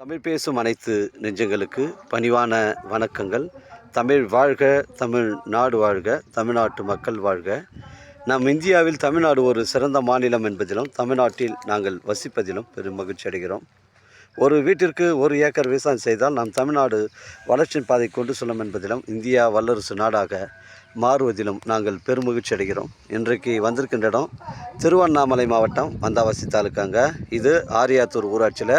தமிழ் பேசும் அனைத்து நெஞ்சங்களுக்கு பணிவான வணக்கங்கள். தமிழ் வாழ்க தமிழ் நாடு வாழ்க தமிழ்நாட்டு மக்கள் வாழ்க. நம் இந்தியாவில் தமிழ்நாடு ஒரு சிறந்த மாநிலம் என்பதிலும் தமிழ்நாட்டில் நாங்கள் வசிப்பதிலும் பெரும் மகிழ்ச்சி அடைகிறோம். ஒரு வீட்டிற்கு ஒரு ஏக்கர் விவசாயம் செய்தால் நாம் தமிழ்நாடு வளர்ச்சியின் பாதை கொண்டு செல்லும் என்பதிலும் இந்தியா வல்லரசு நாடாக மாறுவதிலும் நாங்கள் பெருமகிழ்ச்சி அடைகிறோம். இன்றைக்கு வந்திருக்கின்ற இடம் திருவண்ணாமலை மாவட்டம் வந்தாவாசி தாலுக்காங்க. இது ஆரியாத்தூர் ஊராட்சியில்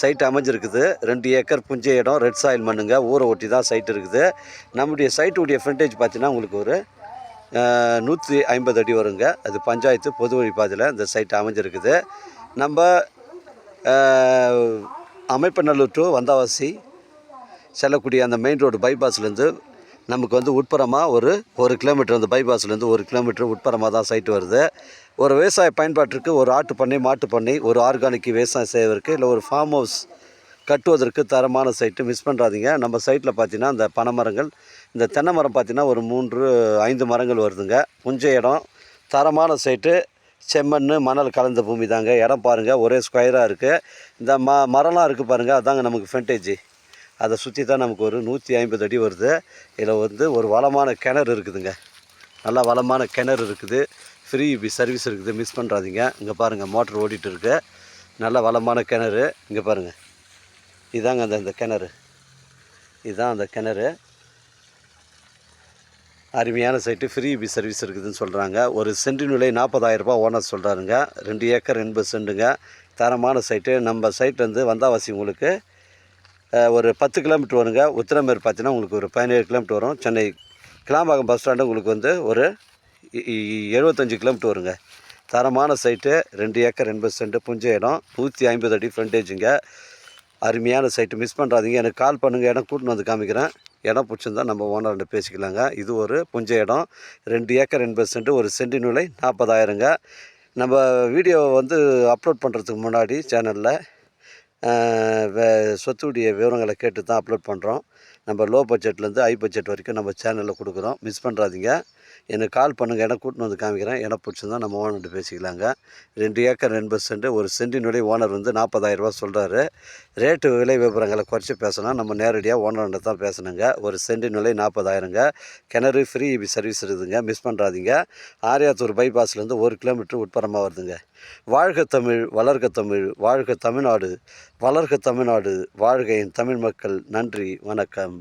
சைட் அமைஞ்சிருக்குது. ரெண்டு ஏக்கர் புஞ்ச இடம் ரெட் சாயில் மண்ணுங்க. ஊரை ஒட்டி தான் சைட் இருக்குது. நம்முடைய சைட்டுடைய ஃப்ரண்டேஜ் பார்த்தீங்கன்னா உங்களுக்கு ஒரு நூற்றி ஐம்பது அடி வருங்க. அது பஞ்சாயத்து பொது வழி பாதையில் இந்த சைட் அமைஞ்சிருக்குது. நம்ம அமைப்பநல்லூர் டு வந்தாவாசி செல்லக்கூடிய அந்த மெயின் ரோடு பைபாஸ்லேருந்து நமக்கு வந்து உட்புறமாக ஒரு ஒரு கிலோமீட்டர் அந்த பைபாஸ்லேருந்து ஒரு கிலோமீட்டர் உட்புறமாக தான் சைட்டு வருது. ஒரு விவசாய பயன்பாட்டிற்கு ஒரு ஆட்டு பண்ணை மாட்டு பண்ணை ஒரு ஆர்கானிக் விவசாயம் செய்வதற்கு இல்லை ஒரு ஃபார்ம் ஹவுஸ் கட்டுவதற்கு தரமான சைட்டு மிஸ் பண்ணுறாதீங்க நம்ம சைட்டில் பார்த்தீங்கன்னா இந்த பனைமரங்கள் இந்த தென்னை மரம் பார்த்தீங்கன்னா ஒரு மூன்று ஐந்து மரங்கள் வருதுங்க. புஞ்ச இடம் தரமான சைட்டு செம்மண் மணல் கலந்த பூமி தாங்க. இடம் பாருங்கள் ஒரே ஸ்கொயராக இருக்குது இந்த ம மரம்லாம் இருக்குது பாருங்கள் அதாங்க நமக்கு ஃபென்டேஜி அதை சுற்றி தான் நமக்கு ஒரு நூற்றி ஐம்பது அடி வருது. இதில் வந்து ஒரு வளமான கிணறு இருக்குதுங்க. நல்லா வளமான கிணறு இருக்குது. ஃப்ரீ சர்வீஸ் இருக்குது. மிஸ் பண்ணுறாதீங்க இங்கே பாருங்கள் மோட்டர் ஓடிட்டு இருக்கு. நல்ல வளமான கிணறு. இங்கே பாருங்கள் இதாங்க அந்த இந்த கிணறு. இதுதான் அந்த கிணறு. அருமையான சைட்டு ஃப்ரீ பி சர்வீஸ் இருக்குதுன்னு சொல்கிறாங்க ஒரு சென்ட் நிலை நாற்பதாயிரரூபா ஓனர் சொல்கிறாருங்க ரெண்டு ஏக்கர் எண்பது சென்டுங்க தரமான சைட்டு நம்ம சைட்லேருந்து வந்தாவாசி உங்களுக்கு ஒரு பத்து கிலோமீட்டர் வருங்க. உத்திரமேர் பார்த்தீங்கன்னா உங்களுக்கு ஒரு பதினேழு கிலோமீட்டர் வரும். சென்னை கிளாம்பாக்கம் பஸ் ஸ்டாண்டு உங்களுக்கு வந்து ஒரு எழுபத்தஞ்சு கிலோமீட்டர் வருங்க. தரமான சைட்டு ரெண்டு ஏக்கர் எண்பது சென்ட் புஞ்ச இடம். நூற்றி ஐம்பது அடி ஃப்ரண்டேஜுங்க அருமையான சைட்டு மிஸ் பண்ணுறாதீங்க எனக்கு கால் பண்ணுங்கள் இடம் கூட்டின்னு வந்து காமிக்கிறேன். இடம் பிடிச்சிருந்தா நம்ம ஓனர்கிட்ட பேசிக்கலாங்க. இது ஒரு புஞ்ச இடம். ரெண்டு ஏக்கர் எண்பது சென்ட் ஒரு சென்டின் விலை நாற்பதாயிரங்க. நம்ம வீடியோவை வந்து அப்லோட் பண்ணுறதுக்கு முன்னாடி சேனலில் சொத்துடைய விவரங்களை கேட்டு தான் அப்லோட் பண்ணுறோம் நம்ம லோ பட்ஜெட்லேருந்து ஹை பட்ஜெட் வரைக்கும் நம்ம சேனலில் கொடுக்குறோம். மிஸ் பண்ணுறாதீங்க எனக்கு கால் பண்ணுங்கள் இடம் கூட்டின்னு வந்து காமிக்கிறேன். இடம் பிடிச்சிருந்தா நம்ம ஓனர்கிட்ட பேசிக்கலாங்க. ரெண்டு ஏக்கர் எண்பது சென்ட் ஒரு சென்டினுடைய ஓனர் வந்து நாற்பதாயிரரூபா சொல்கிறாரு ரேட்டு விலை விவரங்களை குறைச்சி பேசினா நம்ம நேரடியாக ஓனர்கிட்ட தான் பேசணுங்க. ஒரு சென்டின் விலை நாற்பதாயிரங்க. கிணறு ஃப்ரீ சர்வீஸ் இருக்குதுங்க. மிஸ் பண்ணுறாதீங்க ஆரியாத்தூர் பைபாஸ்லேருந்து ஒரு கிலோமீட்டர் உட்புறமாக வருதுங்க. வாழ்க தமிழ் வளர்க தமிழ் வாழ்க தமிழ்நாடு வளர்க தமிழ்நாடு வாழ்க என் தமிழ் மக்கள். நன்றி. வணக்கம்.